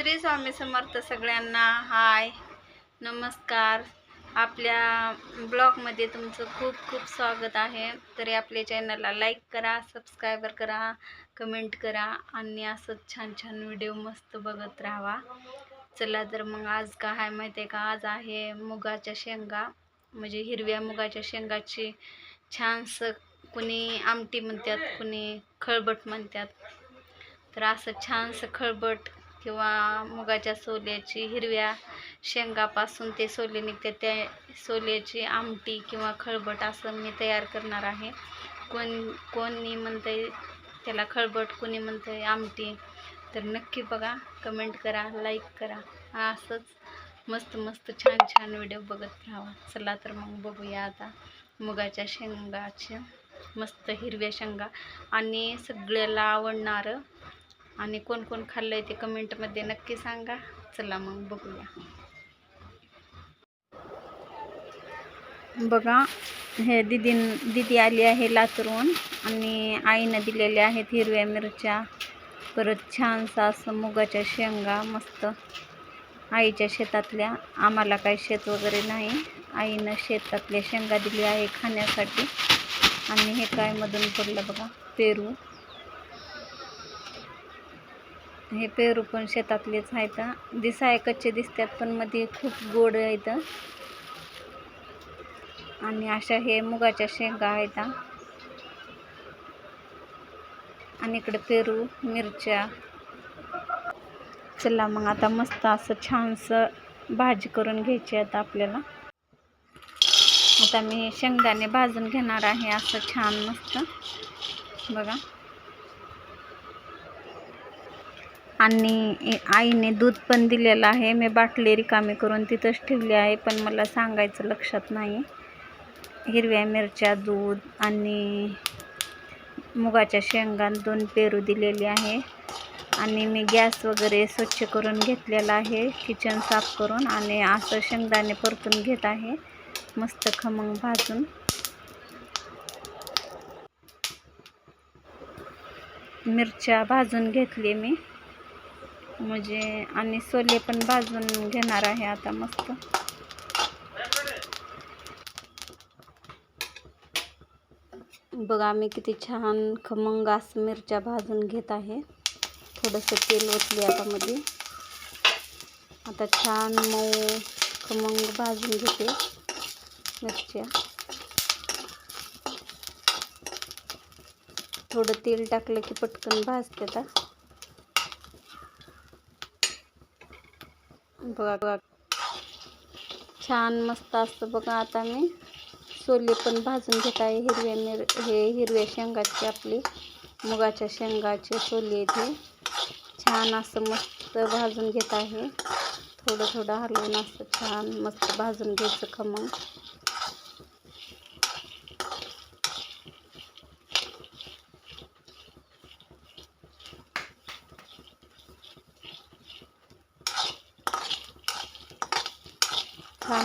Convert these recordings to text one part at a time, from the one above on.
श्री स्वामी समर्थ सगळ्यांना. हाय. नमस्कार. आपल्या ब्लॉगमध्ये तुमचं खूप खूप स्वागत आहे. तरी आपल्या चॅनलला लाईक करा सबस्क्रायबर करा कमेंट करा आणि असंच छान छान व्हिडिओ मस्त बघत राहावा. चला तर मग आज का आहे माहिती आहे का? आज आहे मुगाच्या शेंगा. म्हणजे हिरव्या मुगाच्या शेंगाची छानसं कुणी आमटी म्हणतात कुणी खळबट म्हणतात. तर असं छानसं खळबट किंवा मुगाच्या सोल्याची हिरव्या शेंगापासून ते सोले निघते त्या सोल्याची आमटी किंवा खळबट असं मी तयार करणार आहे. कोण कोणी म्हणतंय त्याला खळबट कोणी म्हणतंय आमटी तर नक्की बघा कमेंट करा लाईक करा. असंच मस्त मस्त छान छान व्हिडिओ बघत राहावा चला तर मग बघूया आता मुगाच्या शेंगाचे मस्त हिरव्या शेंगा. आणि सगळ्याला आवडणारं आणि कोण कोण खाल्लं आहे ते कमेंटमध्ये नक्की सांगा. चला मग बघूया. बघा हे दिदीन दिदी आली आहे लातूरून आणि आईनं दिलेल्या आहेत हिरव्या मिरच्या. परत छानसा असं मुगाच्या शेंगा मस्त. आईच्या शेतातल्या आम्हाला काही शेत वगैरे नाही. आईनं शेतातल्या शेंगा दिली आहे खाण्यासाठी. आणि हे काय मधून पडलं बघा? पेरू. हे पेरू पण शेतातलेच आहेत. दिसाय कच्चे दिसतात पण मध्ये खूप गोड आहेत. आणि अशा हे मुगाच्या शेंगा आहेत. आणि इकडे पेरू मिरच्या. चला मग आता मस्त असं छानसं भाजी करून घ्यायची आता आपल्याला. आता मी शेंगदाणे भाजून घेणार आहे असं छान मस्त. बघा. आणि आईने दूध पण दिलेलं आहे. मी बाटली रिकामी करून तिथंच ठेवली आहे पण मला सांगायचं लक्षात नाही. हिरव्या मिरच्या दूध आणि मुगाच्या शेंगा दोन पेरू दिलेली आहे. आणि मी गॅस वगैरे स्वच्छ करून घेतलेला आहे किचन साफ करून आणि असं शेंगदाणे परतून घेत आहे. मस्त खमंग भाजून. मिरच्या भाजून घेतली मी. म्हणजे आणि सोले पण भाजून घेणार आहे आता मस्त. बघा मी किती छान खमंग असं मिरच्या भाजून घेत आहे. थोडंसं तेल ओतले आता मध्ये आता छान मऊ खमंग भाजून घेते मिरच्या. थोडं तेल टाकलं की पटकन भाजते आता. बघा बघा. छान मस्त असतं बघा आता मी. सोले पण भाजून घेत आहे हिरव्या मिर हे हिरव्या शेंगाची आपली. मुगाच्या शेंगाचे सोले इथे छान असं मस्त भाजून घेत आहे. थोडं थोडं हलवून असं छान मस्त भाजून घ्यायचं खमंग.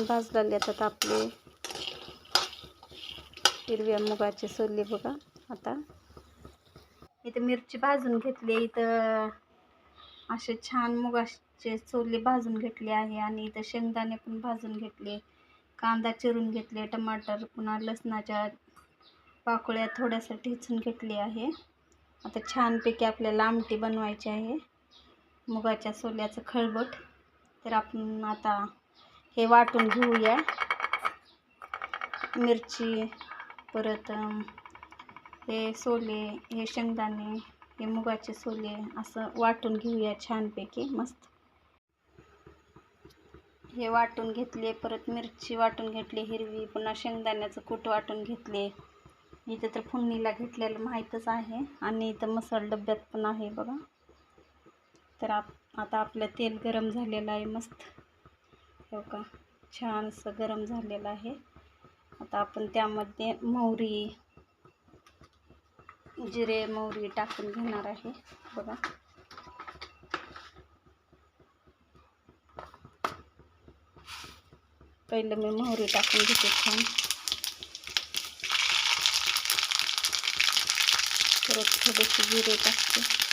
छान भाजलेले आता आपले. हिरव्या मुगाचे सोले बघा आता. इथं मिरची भाजून घेतली इथं असे छान मुगाचे सोले भाजून घेतले आहे आणि इथं शेंगदाणे पण भाजून घेतले कांदा चिरून घेतले टमाटर पुन्हा लसणाच्या पाकळ्या थोड्यासा ठेचून घेतली आहे. आता छानपैकी आपल्याला आमटी बनवायची आहे. मुगाच्या सोल्याचं खळबट. तर आपण आता हे वाटून घेऊया. मिरची परत हे सोले हे शेंगदाणे हे मुगाचे सोले असं वाटून घेऊया छानपैकी मस्त. हे वाटून घेतले परत मिरची वाटून घेतली हिरवी पुन्हा शेंगदाण्याचं कूट वाटून घेतले. इथं तर फुंडणीला घेतलेलं माहीतच आहे आणि इथं मसाला डब्यात पण आहे बघा. तर आप आता आपलं तेल गरम झालेलं आहे मस्त. हो का? छानसं गरम झालेलं आहे. आता आपण त्यामध्ये मोहरी जिरे मोहरी टाकून घेणार आहे. बघा. पहिलं मी मोहरी टाकून घेते छान. परत थोडेसे जिरे टाकते.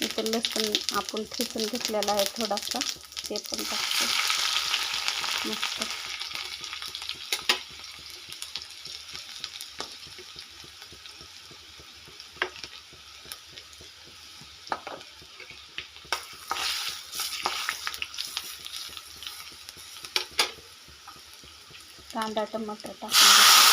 इथं लसूण आपण ठेचून घेतलेला आहे थोडासा. ते पण टाकतो. मस्त. कांदा टमाटर टाकून घेते.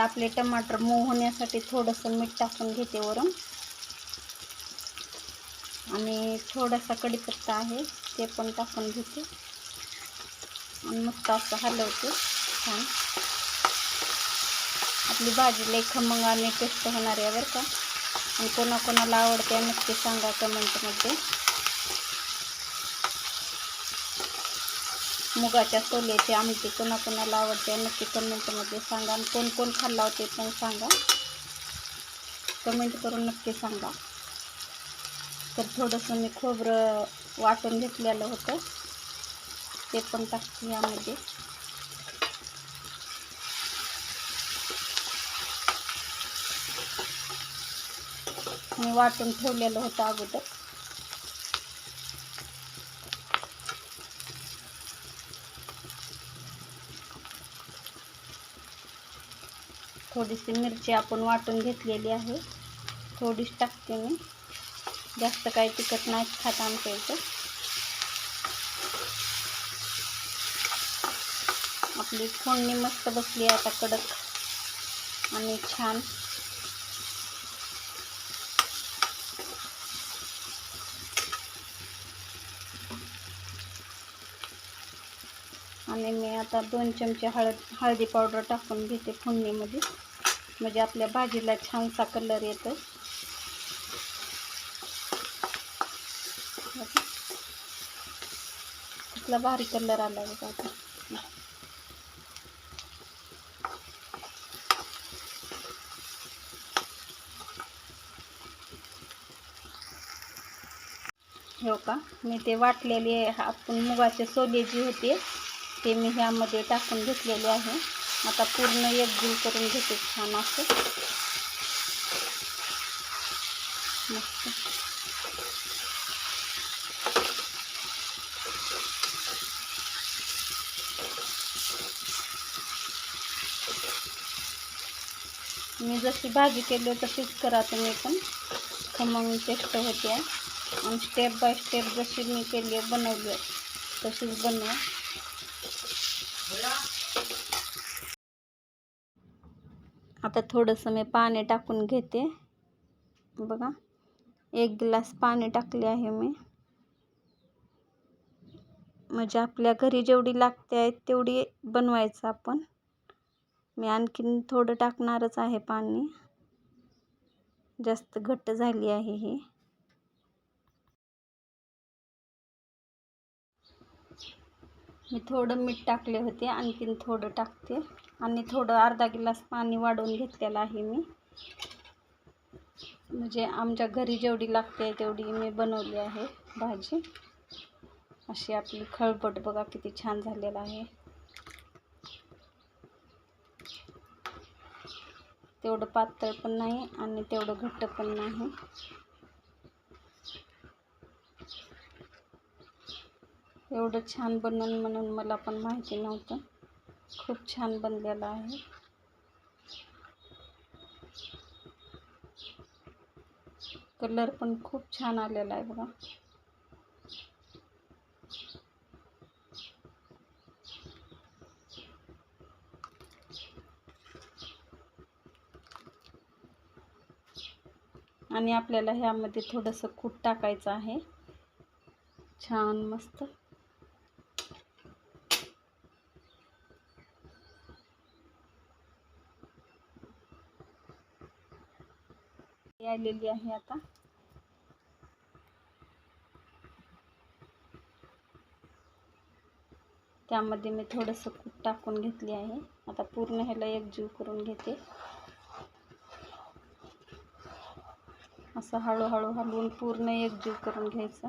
आता आपले टमाटर मऊ होण्यासाठी थोडंसं मीठ टाकून घेते वरून. आणि थोडासा कढीपत्ता आहे ते पण टाकून घेते. आणि मस्त असं हलवते छान. आपली भाजी लई खमंग आणि टेस्ट होणार आहे बरं का. आणि कोणाकोणाला आवडते नक्की सांगा कमेंटमध्ये मुगाच्या सोल्याची आमटी कोणाकोणाला आवडते नक्की कमेंटमध्ये सांगा. आणि कोण कोण खाल्ला होते पण सांगा. कमेंट करून नक्की सांगा. तर थोडंसं मी खोबरं वाटून घेतलेलं होतं. ते पण टाकते यामध्ये. मी वाटून ठेवलेलं होतं अगोदर. थोडीशी मिरची आपण वाटून घेतलेली आहे. थोडीच टाकते मी. जास्त काही तिखट नाही खात आमच्या इथं. आपली फोडणी मस्त बसली आहे आता कडक आणि छान. आणि मी आता दोन चमचे हळद हळदी पावडर टाकून घेते फोडणीमध्ये. म्हणजे आपल्या भाजीला छानसा कलर येतो कुठला भारी कलर आला बघा आता. हो का? मी ते वाटलेले आपण मुगाचे सोले जे होते ते मी ह्यामध्ये टाकून घेतलेले आहे. आता पूर्ण एकजीव करून घेते छान असं. मस्त. मी जशी भाजी केली तशीच करा तुम्ही पण. खमंग टेस्ट होते आणि स्टेप बाय स्टेप जशी मी केली बनवली तशीच बनवा. आता थोडंसं मी पाणी टाकून घेते. बघा एक ग्लास पाणी टाकले आहे मी. म्हणजे आपल्या घरी जेवढी लागते आहे तेवढी बनवायचं आपण. मी आणखीन थोडं टाकणारच आहे पाणी. जास्त घट्ट झाली आहे ही. मी थोडं मीठ टाकले होते आणखीन थोडं टाकते. आणि थोडं अर्धा गिलास पाणी वाढवून घेतलेलं आहे मी. म्हणजे आमच्या घरी जेवढी लागते तेवढी मी बनवली आहे भाजी. अशी आपली खळबट बघा किती छान झालेलं आहे. तेवढं पातळ पण नाही आणि तेवढं घट्ट पण नाही. एवढं छान बनवून म्हणून मला पण माहिती नव्हतं. खूप छान बनलेलं आहे. कलर पण खूप छान आलेला आहे बघा. आणि आपल्याला ह्यामध्ये थोडंसं कूट टाकायचं आहे. छान मस्त. आलेली आहे आता. त्यामध्ये मी थोडंसं कूट टाकून घेतली आहे. आता पूर्ण ह्याला एकजीव करून घेते. असं हळूहळू हलवून पूर्ण एकजीव करून घ्यायचं.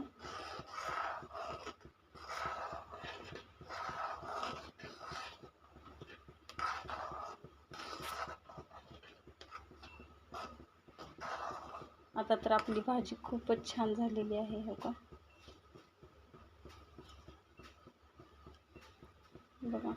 तर आपली भाजी खूपच छान झालेली आहे हो का बघा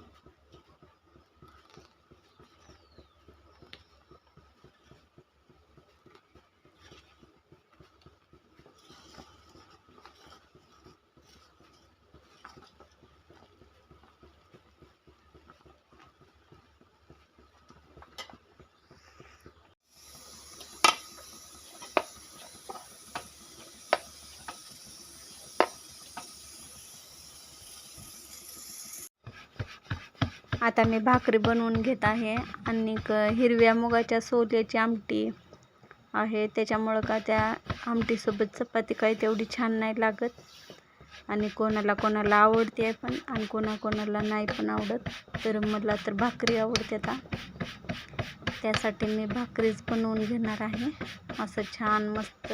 आता मी भाकरी बनवून घेत आहे. आणि हिरव्या मुगाच्या सोल्याची आमटी आहे. त्याच्यामुळं का त्या आमटीसोबत चपाती काही तेवढी छान नाही लागत. आणि कोणाला कोणाला आवडते पण आणि कोणाकोणाला नाही पण आवडत. तर मला तर भाकरी आवडते आता. त्यासाठी मी भाकरीच बनवून घेणार आहे. असं छान मस्त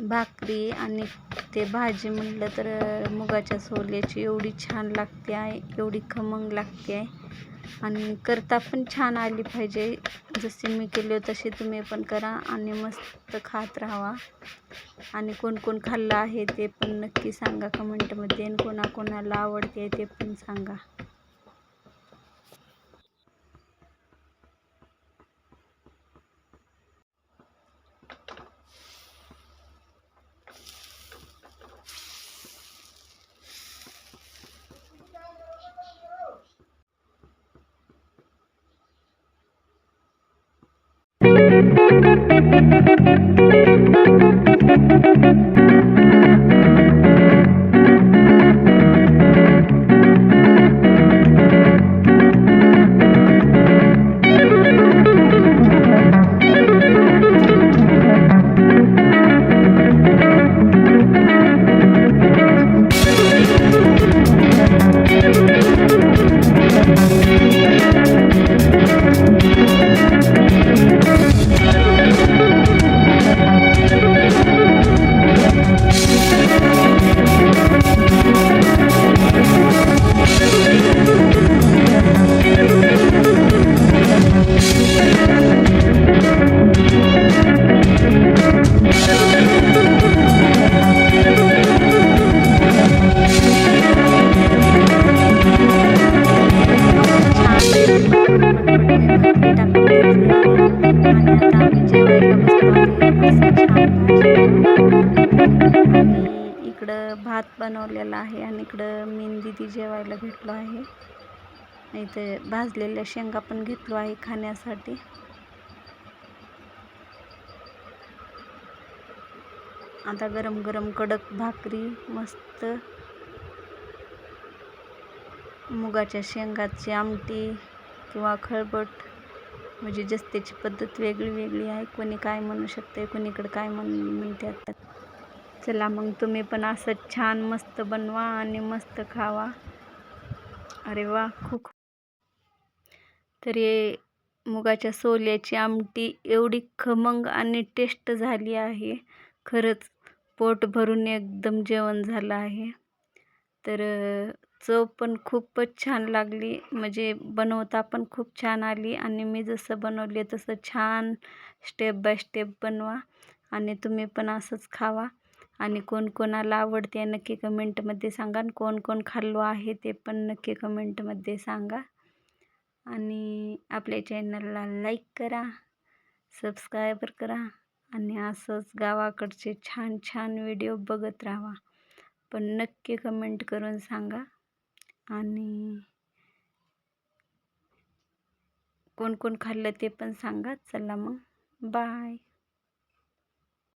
भाकरी आणि ते भाजी म्हटलं तर मुगाच्या सोल्याची एवढी छान लागते आहे एवढी खमंग लागते आहे. आणि करता पण छान आली पाहिजे. जशी मी केली तशी तुम्ही पण करा आणि मस्त खात राहा आणि कोण कोण खाल्लं आहे ते पण नक्की सांगा कमेंटमध्ये आणि कोणाकोणाला आवडते ते पण सांगा. इकडं इथे भाजलेल्या शेंगा पण घेतलो आहे खाण्यासाठी. आता गरम गरम कडक भाकरी मस्त मुगाच्या शेंगाची आमटी किंवा खळबट. म्हणजे जस्त्याची पद्धत वेगळी वेगळी आहे. कोणी काय म्हणू शकते कोणीकडे काय म्हण म्हणतात चला मग तुम्ही पण असं छान मस्त बनवा आणि मस्त खावा. अरे वा खूप तरी मुगाच्या सोल्याची आमटी एवढी खमंग आणि टेस्ट झाली आहे. खरंच पोट भरून एकदम जेवण झालं आहे. तर चव पण खूपच छान लागली. म्हणजे बनवता पण खूप छान आली आणि मी जसं बनवले तसं छान स्टेप बाय स्टेप बनवा आणि तुम्ही पण असंच खावा. आणि कोण कोणाला आवडते नक्की कमेंटमध्ये सांगा. आणि कोण कोण खाल्लो आहे ते पण नक्की कमेंटमध्ये सांगा. आणि आपल्या चॅनलला लाईक करा सबस्क्रायबर करा आणि असंच गावाकडचे छान छान व्हिडिओ बघत राहा. पण नक्की कमेंट करून सांगा आणि कोण कोण खाल्लं ते पण सांगा. चला मग. बाय